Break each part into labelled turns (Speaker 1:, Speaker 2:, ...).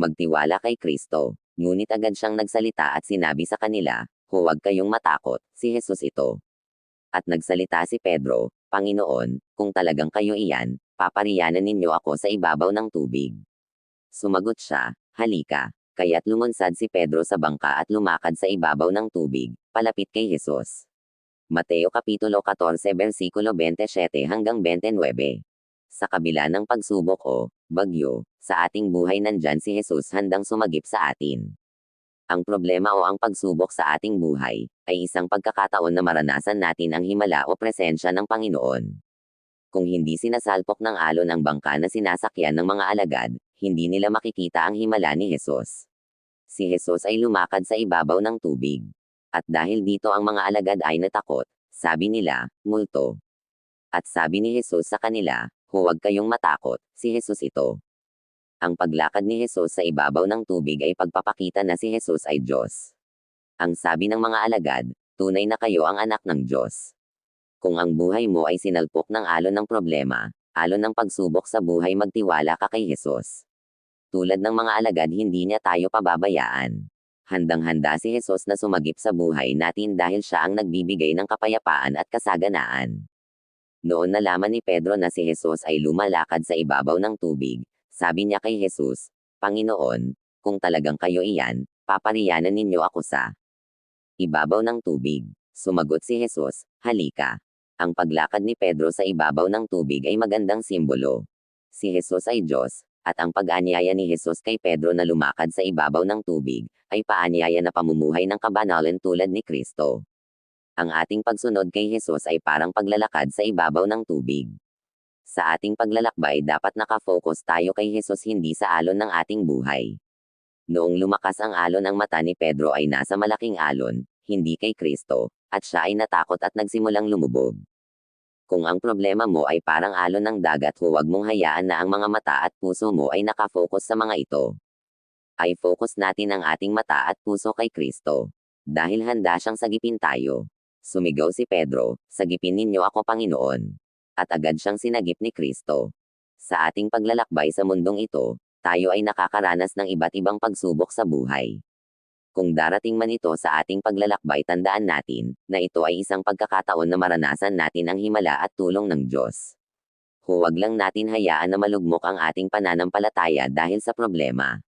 Speaker 1: magtiwala kay Kristo. Ngunit agad siyang nagsalita at sinabi sa kanila, huwag kayong matakot, si Jesus ito. At nagsalita si Pedro, Panginoon, kung talagang kayo iyan, papariyanan ninyo ako sa ibabaw ng tubig. Sumagot siya, halika. Kaya't lumunsad si Pedro sa bangka at lumakad sa ibabaw ng tubig, palapit kay Jesus. Mateo Kapitulo 14 versikulo 27 hanggang 29. Sa kabila ng pagsubok o bagyo, sa ating buhay nandyan si Jesus handang sumagip sa atin. Ang problema o ang pagsubok sa ating buhay ay isang pagkakataon na maranasan natin ang himala o presensya ng Panginoon. Kung hindi sinasalpok ng alon ang bangka na sinasakyan ng mga alagad, hindi nila makikita ang himala ni Jesus. Si Jesus ay lumakad sa ibabaw ng tubig. At dahil dito ang mga alagad ay natakot, sabi nila, multo. At sabi ni Jesus sa kanila, huwag kayong matakot, si Jesus ito. Ang paglakad ni Jesus sa ibabaw ng tubig ay pagpapakita na si Jesus ay Diyos. Ang sabi ng mga alagad, tunay na kayo ang anak ng Diyos. Kung ang buhay mo ay sinalpok ng alon ng problema, alon ng pagsubok sa buhay magtiwala ka kay Jesus. Tulad ng mga alagad hindi niya tayo pababayaan. Handang-handa si Jesus na sumagip sa buhay natin dahil siya ang nagbibigay ng kapayapaan at kasaganaan. Noon nalaman ni Pedro na si Jesus ay lumalakad sa ibabaw ng tubig, sabi niya kay Jesus, Panginoon, kung talagang kayo iyan, papariyanan ninyo ako sa ibabaw ng tubig. Sumagot si Jesus, halika. Ang paglakad ni Pedro sa ibabaw ng tubig ay magandang simbolo. Si Jesus ay Diyos, at ang pag-anyaya ni Jesus kay Pedro na lumakad sa ibabaw ng tubig, ay paanyaya na pamumuhay ng kabanalan tulad ni Kristo. Ang ating pagsunod kay Jesus ay parang paglalakad sa ibabaw ng tubig. Sa ating paglalakbay dapat nakafocus tayo kay Jesus hindi sa alon ng ating buhay. Noong lumakas ang alon ang mata ni Pedro ay nasa malaking alon, hindi kay Kristo, at siya ay natakot at nagsimulang lumubog. Kung ang problema mo ay parang alon ng dagat huwag mong hayaan na ang mga mata at puso mo ay nakafocus sa mga ito. Ay focus natin ang ating mata at puso kay Kristo. Dahil handa siyang sagipin tayo. Sumigaw si Pedro, sagipin ninyo ako Panginoon. At agad siyang sinagip ni Kristo. Sa ating paglalakbay sa mundong ito, tayo ay nakakaranas ng iba't ibang pagsubok sa buhay. Kung darating man ito sa ating paglalakbay tandaan natin, na ito ay isang pagkakataon na maranasan natin ang himala at tulong ng Diyos. Huwag lang natin hayaan na malugmok ang ating pananampalataya dahil sa problema.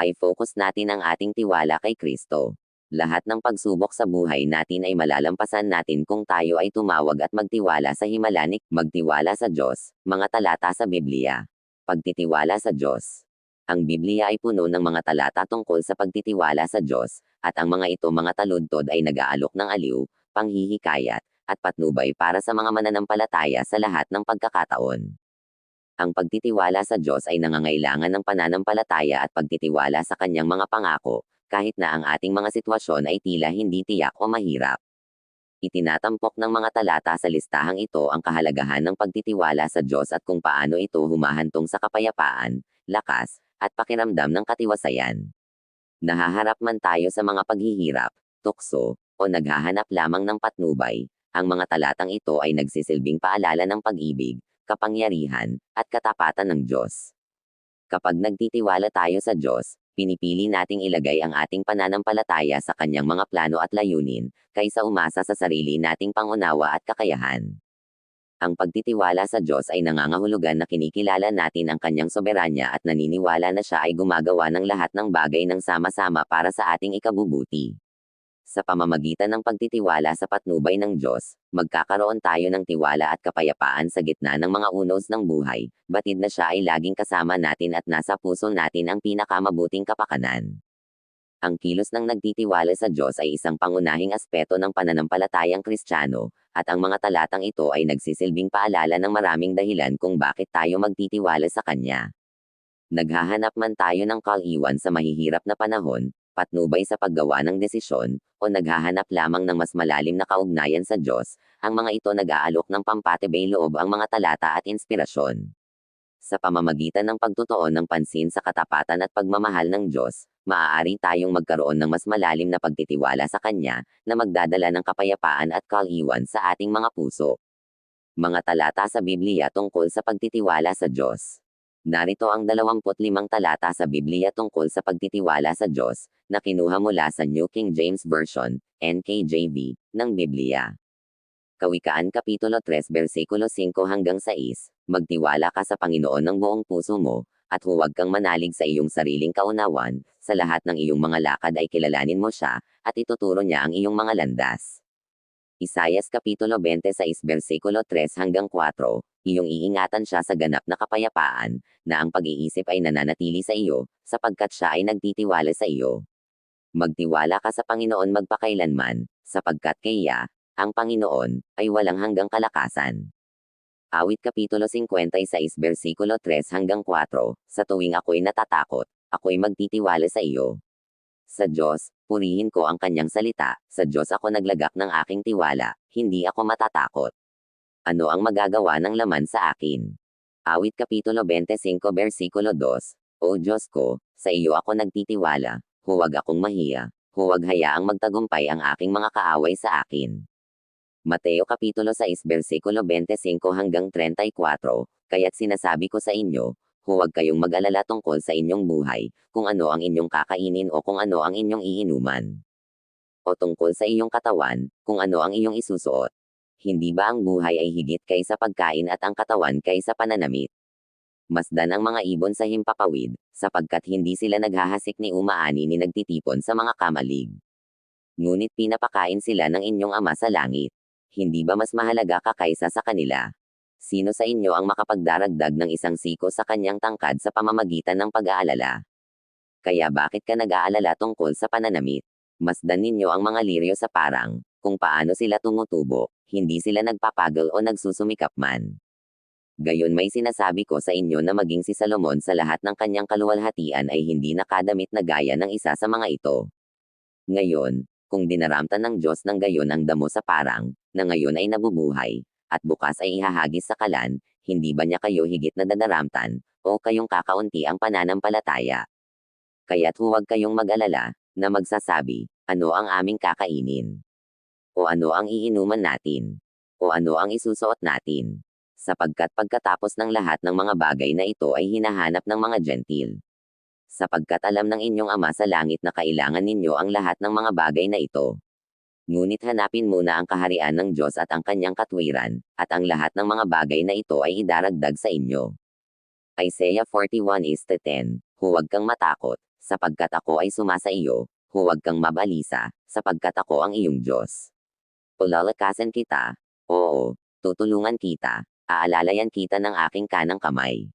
Speaker 1: Ay focus natin ang ating tiwala kay Kristo. Lahat ng pagsubok sa buhay natin ay malalampasan natin kung tayo ay tumawag at magtiwala sa himalanik, magtiwala sa Diyos, mga talata sa Biblia. Pagtitiwala sa Diyos. Ang Biblia ay puno ng mga talata tungkol sa pagtitiwala sa Diyos, at ang mga ito mga taludtod ay nag-aalok ng aliw, panghihikayat, at patnubay para sa mga mananampalataya sa lahat ng pagkakataon. Ang pagtitiwala sa Diyos ay nangangailangan ng pananampalataya at pagtitiwala sa kanyang mga pangako, kahit na ang ating mga sitwasyon ay tila hindi tiyak o mahirap. Itinatampok ng mga talata sa listahang ito ang kahalagahan ng pagtitiwala sa Diyos at kung paano ito humahantong sa kapayapaan, lakas, at pakiramdam ng katiwasayan. Nahaharap man tayo sa mga paghihirap, tukso, o naghahanap lamang ng patnubay, ang mga talatang ito ay nagsisilbing paalala ng pag-ibig, kapangyarihan, at katapatan ng Diyos. Kapag nagtitiwala tayo sa Diyos, pinipili nating ilagay ang ating pananampalataya sa kanyang mga plano at layunin, kaysa umasa sa sarili nating pangunawa at kakayahan. Ang pagtitiwala sa Diyos ay nangangahulugan na kinikilala natin ang kanyang soberanya at naniniwala na siya ay gumagawa ng lahat ng bagay ng sama-sama para sa ating ikabubuti. Sa pamamagitan ng pagtitiwala sa patnubay ng Diyos, magkakaroon tayo ng tiwala at kapayapaan sa gitna ng mga unos ng buhay, batid na siya ay laging kasama natin at nasa puso natin ang pinakamabuting kapakanan. Ang kilos ng nagtitiwala sa Diyos ay isang pangunahing aspeto ng pananampalatayang Kristiyano, at ang mga talatang ito ay nagsisilbing paalala ng maraming dahilan kung bakit tayo magtitiwala sa Kanya. Naghahanap man tayo ng kaliwan sa mahihirap na panahon, patnubay sa paggawa ng desisyon, o naghahanap lamang ng mas malalim na kaugnayan sa Diyos, ang mga ito nag-aalok ng pampatibay loob ang mga talata at inspirasyon. Sa pamamagitan ng pagtutuon ng pansin sa katapatan at pagmamahal ng Diyos, maaari tayong magkaroon ng mas malalim na pagtitiwala sa Kanya, na magdadala ng kapayapaan at kaliwan sa ating mga puso. Mga talata sa Biblia tungkol sa pagtitiwala sa Diyos. Narito ang 25 talata sa Biblia tungkol sa pagtitiwala sa Diyos, na kinuha mula sa New King James Version, NKJV, ng Biblia. Kawikaan Kapitulo 3 versikulo 5 hanggang 6, Magtiwala ka sa Panginoon ng buong puso mo, at huwag kang manalig sa iyong sariling kaunawan, sa lahat ng iyong mga lakad ay kilalanin mo siya, at ituturo niya ang iyong mga landas. Isayas Kapitulo 26 versikulo 3 hanggang 4, iyong iingatan siya sa ganap na kapayapaan, na ang pag-iisip ay nananatili sa iyo, sapagkat siya ay nagtitiwala sa iyo. Magtiwala ka sa Panginoon magpakailanman, sapagkat kaya, ang Panginoon, ay walang hanggang kalakasan. Awit Kapitulo 56 versikulo 3 hanggang 4, sa tuwing ako'y natatakot, ako'y magtitiwala sa iyo. Sa Diyos, purihin ko ang kanyang salita, sa Diyos ako naglagak ng aking tiwala, hindi ako matatakot. Ano ang magagawa ng laman sa akin? Awit Kapitulo 25 versikulo 2, O Diyos ko, sa iyo ako nagtitiwala, huwag akong mahiya, huwag hayaang magtagumpay ang aking mga kaaway sa akin. Mateo Kapitulo 6 versikulo 25 hanggang 34, kaya't sinasabi ko sa inyo, huwag kayong mag-alala tungkol sa inyong buhay, kung ano ang inyong kakainin o kung ano ang inyong iinuman. O tungkol sa iyong katawan, kung ano ang iyong isusuot. Hindi ba ang buhay ay higit kaysa pagkain at ang katawan kaysa pananamit? Masdan ang mga ibon sa himpapawid, sapagkat hindi sila naghahasik ni umaani ni nagtitipon sa mga kamalig. Ngunit pinapakain sila ng inyong ama sa langit. Hindi ba mas mahalaga ka kaysa sa kanila? Sino sa inyo ang makapagdaragdag ng isang siko sa kanyang tangkad sa pamamagitan ng pag-aalala? Kaya bakit ka nag-aalala tungkol sa pananamit? Masdan ninyo ang mga liryo sa parang, kung paano sila tumutubo, hindi sila nagpapagol o nagsusumikap man. Gayon may sinasabi ko sa inyo na maging si Salomon sa lahat ng kanyang kaluwalhatian ay hindi nakadamit na gaya ng isa sa mga ito. Ngayon, kung dinaramtan ng Diyos ng gayon ang damo sa parang, na ngayon ay nabubuhay, at bukas ay ihahagis sa kalan, hindi ba niya kayo higit na dadaramtan, o kayong kakaunti ang pananampalataya? Kaya't huwag kayong mag-alala, na magsasabi, ano ang aming kakainin? O ano ang iinuman natin? O ano ang isusuot natin? Sapagkat pagkatapos ng lahat ng mga bagay na ito ay hinahanap ng mga gentil. Sapagkat alam ng inyong ama sa langit na kailangan ninyo ang lahat ng mga bagay na ito. Ngunit hanapin muna ang kaharian ng Diyos at ang kanyang katwiran, at ang lahat ng mga bagay na ito ay idaragdag sa inyo. Isaiah 41 is 10, Huwag kang matakot, sapagkat ako ay sumasa iyo, huwag kang mabalisa, sapagkat ako ang iyong Diyos. Pulalakasan kita, oo, tutulungan kita, aalalayan kita ng aking kanang kamay.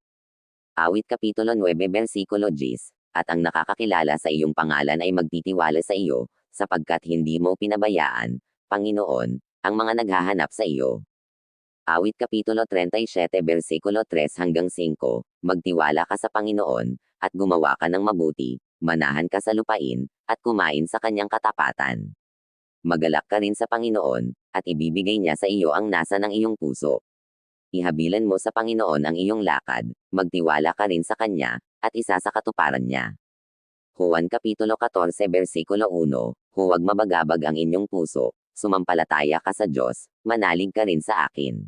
Speaker 1: Awit Kapitulo 9 versikulo 10, at ang nakakakilala sa iyong pangalan ay magtitiwala sa iyo, sapagkat hindi mo pinabayaan, Panginoon, ang mga naghahanap sa iyo. Awit Kapitulo 37 versikulo 3 hanggang 5, Magtiwala ka sa Panginoon, at gumawa ka ng mabuti, manahan ka sa lupain, at kumain sa kanyang katapatan. Magalak ka rin sa Panginoon, at ibibigay niya sa iyo ang nasa ng iyong puso. Ihabilan mo sa Panginoon ang iyong lakad, magtiwala ka rin sa Kanya, at isa sa katuparan niya. Juan Kapitulo 14 versikulo 1, Huwag mabagabag ang inyong puso, sumampalataya ka sa Diyos, manalig ka rin sa akin.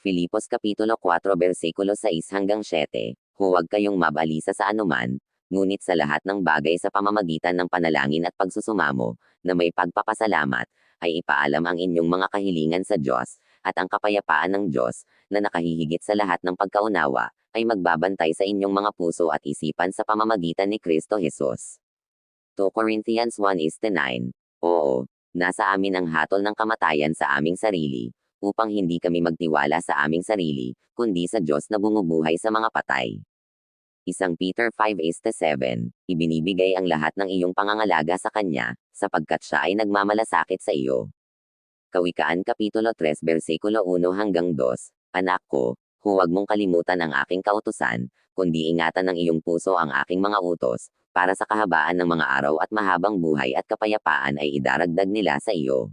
Speaker 1: Filipos Kapitulo 4 versikulo 6 hanggang 7, Huwag kayong mabalisa sa anuman, ngunit sa lahat ng bagay sa pamamagitan ng panalangin at pagsusumamo, na may pagpapasalamat, ay ipaalam ang inyong mga kahilingan sa Diyos, at ang kapayapaan ng Diyos, na nakahihigit sa lahat ng pagkaunawa, ay magbabantay sa inyong mga puso at isipan sa pamamagitan ni Kristo Jesus. 2 Corinthians 1 is 9. Oo, nasa amin ang hatol ng kamatayan sa aming sarili, upang hindi kami magtiwala sa aming sarili, kundi sa Diyos na bumubuhay sa mga patay. Isang Peter 5 is 7, ibinibigay ang lahat ng iyong pangangalaga sa Kanya, sapagkat siya ay nagmamalasakit sa iyo. Kawikaan Kapitulo 3 versikulo 1 hanggang 2, Anak ko, huwag mong kalimutan ang aking kautusan, kundi ingatan ng iyong puso ang aking mga utos, para sa kahabaan ng mga araw at mahabang buhay at kapayapaan ay idaragdag nila sa iyo.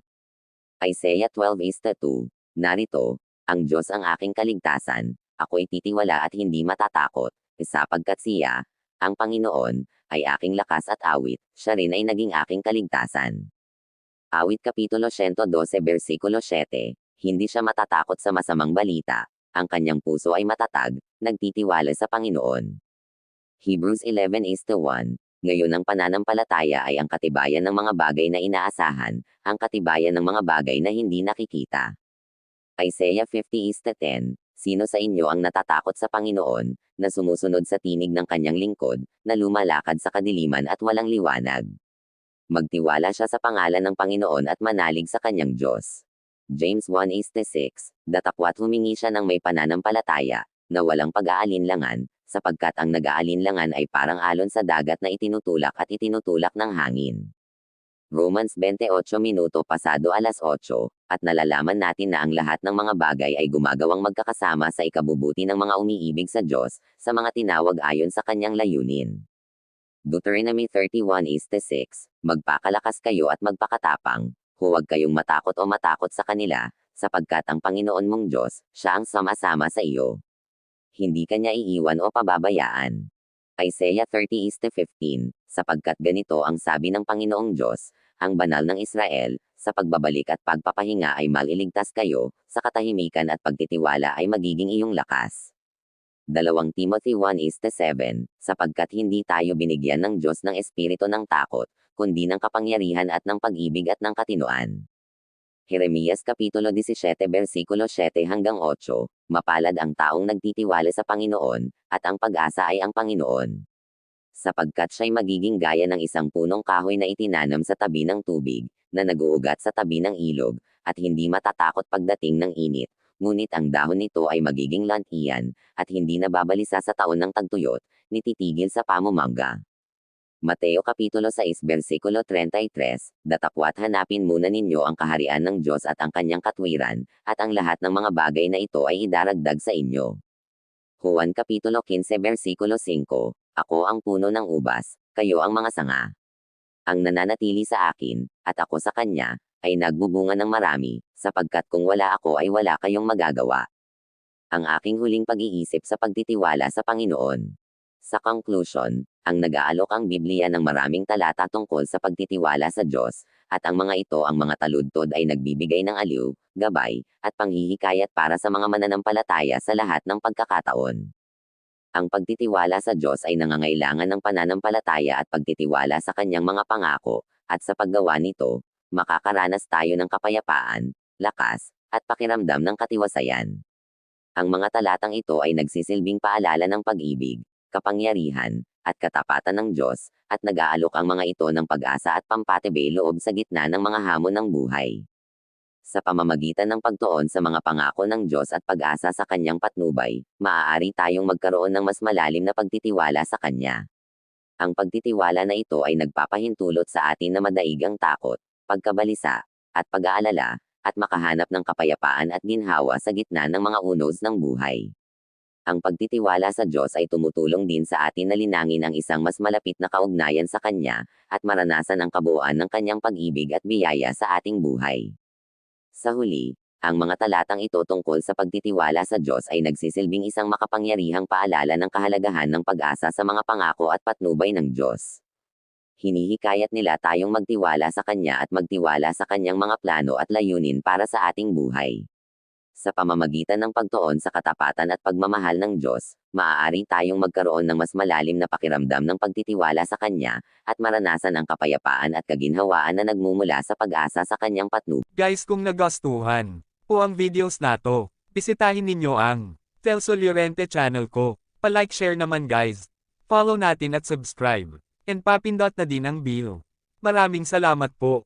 Speaker 1: Isaiah 12 is 2, Narito, ang Diyos ang aking kaligtasan, ako'y titiwala at hindi matatakot, sapagkat siya, ang Panginoon, ay aking lakas at awit, siya rin ay naging aking kaligtasan. Awit Kapitulo 112 versikulo 7, hindi siya matatakot sa masamang balita, ang kanyang puso ay matatag, nagtitiwala sa Panginoon. Hebrews 11 is to 1. Ngayon ang pananampalataya ay ang katibayan ng mga bagay na inaasahan, ang katibayan ng mga bagay na hindi nakikita. Isaiah 50 is to 10. Sino sa inyo ang natatakot sa Panginoon, na sumusunod sa tinig ng kanyang lingkod, na lumalakad sa kadiliman at walang liwanag? Magtiwala siya sa pangalan ng Panginoon at manalig sa kanyang Diyos. James 1 is to 6. Datakwat humingi siya ng may pananampalataya, na walang pag-aalinlangan, sapagkat ang nag-aalinlangan ay parang alon sa dagat na itinutulak at itinutulak ng hangin. Romans 28 minuto pasado alas 8, at nalalaman natin na ang lahat ng mga bagay ay gumagawang magkakasama sa ikabubuti ng mga umiibig sa Diyos, sa mga tinawag ayon sa kanyang layunin. Deuteronomy 31 is to 6, Magpakalakas kayo at magpakatapang, huwag kayong matakot o matakot sa kanila, sapagkat ang Panginoon mong Diyos, siya ang sama-sama sa iyo. Hindi kanya iiwan o pababayaan. Isaiah 30 is to 15, sapagkat ganito ang sabi ng Panginoong Diyos, ang banal ng Israel, sa pagbabalik at pagpapahinga ay maliligtas kayo, sa katahimikan at pagtitiwala ay magiging iyong lakas. Dalawang Timothy 1 is to 7, sapagkat hindi tayo binigyan ng Diyos ng espiritu ng takot, kundi ng kapangyarihan at ng pag-ibig at ng katinuan. Jeremias Kapitulo 17 versikulo 7 hanggang 8, Mapalad ang taong nagtitiwala sa Panginoon, at ang pag-asa ay ang Panginoon. Sapagkat siya'y magiging gaya ng isang punong kahoy na itinanam sa tabi ng tubig, na naguugat sa tabi ng ilog, at hindi matatakot pagdating ng init, ngunit ang dahon nito ay magiging lantian, at hindi nababalisa sa taon ng tagtuyot, nititigil sa pamumangga. Mateo Kapitulo 6 versikulo 33, Datapwat hanapin muna ninyo ang kaharian ng Diyos at ang kanyang katwiran, at ang lahat ng mga bagay na ito ay idaragdag sa inyo. Juan Kapitulo 15 versikulo 5, Ako ang puno ng ubas, kayo ang mga sanga. Ang nananatili sa akin, at ako sa kanya, ay nagbubunga ng marami, sapagkat kung wala ako ay wala kayong magagawa. Ang aking huling pag-iisip sa pagtitiwala sa Panginoon. Sa conclusion, ang nag-aalok ang Biblia ng maraming talata tungkol sa pagtitiwala sa Diyos, at ang mga ito ang mga taludtod ay nagbibigay ng aliw, gabay, at panghihikayat para sa mga mananampalataya sa lahat ng pagkakataon. Ang pagtitiwala sa Diyos ay nangangailangan ng pananampalataya at pagtitiwala sa kanyang mga pangako, at sa paggawa nito, makakaranas tayo ng kapayapaan, lakas, at pakiramdam ng katiwasayan. Ang mga talatang ito ay nagsisilbing paalala ng pag-ibig, kapangyarihan, at katapatan ng Diyos, at nag-aalok ang mga ito ng pag-asa at pampatibay loob sa gitna ng mga hamon ng buhay. Sa pamamagitan ng pagtuon sa mga pangako ng Diyos at pag-asa sa kanyang patnubay, maaari tayong magkaroon ng mas malalim na pagtitiwala sa Kanya. Ang pagtitiwala na ito ay nagpapahintulot sa atin na madaig ang takot, pagkabalisa, at pag-aalala, at makahanap ng kapayapaan at ginhawa sa gitna ng mga unos ng buhay. Ang pagtitiwala sa Diyos ay tumutulong din sa atin na linangin ang isang mas malapit na kaugnayan sa Kanya, at maranasan ang kabuuan ng Kanyang pag-ibig at biyaya sa ating buhay. Sa huli, ang mga talatang ito tungkol sa pagtitiwala sa Diyos ay nagsisilbing isang makapangyarihang paalala ng kahalagahan ng pag-asa sa mga pangako at patnubay ng Diyos. Hinihikayat nila tayong magtiwala sa Kanya at magtiwala sa Kanyang mga plano at layunin para sa ating buhay. Sa pamamagitan ng pagtuon sa katapatan at pagmamahal ng Diyos, maaari tayong magkaroon ng mas malalim na pakiramdam ng pagtitiwala sa Kanya, at maranasan ang kapayapaan at kaginhawaan na nagmumula sa pag-asa sa Kanyang patnubay.
Speaker 2: Guys kung nagustuhan po ang videos na to, bisitahin ninyo ang Telso Llorente channel ko. Pa-like share naman guys. Follow natin at subscribe. And papindot na din ang bell. Maraming salamat po.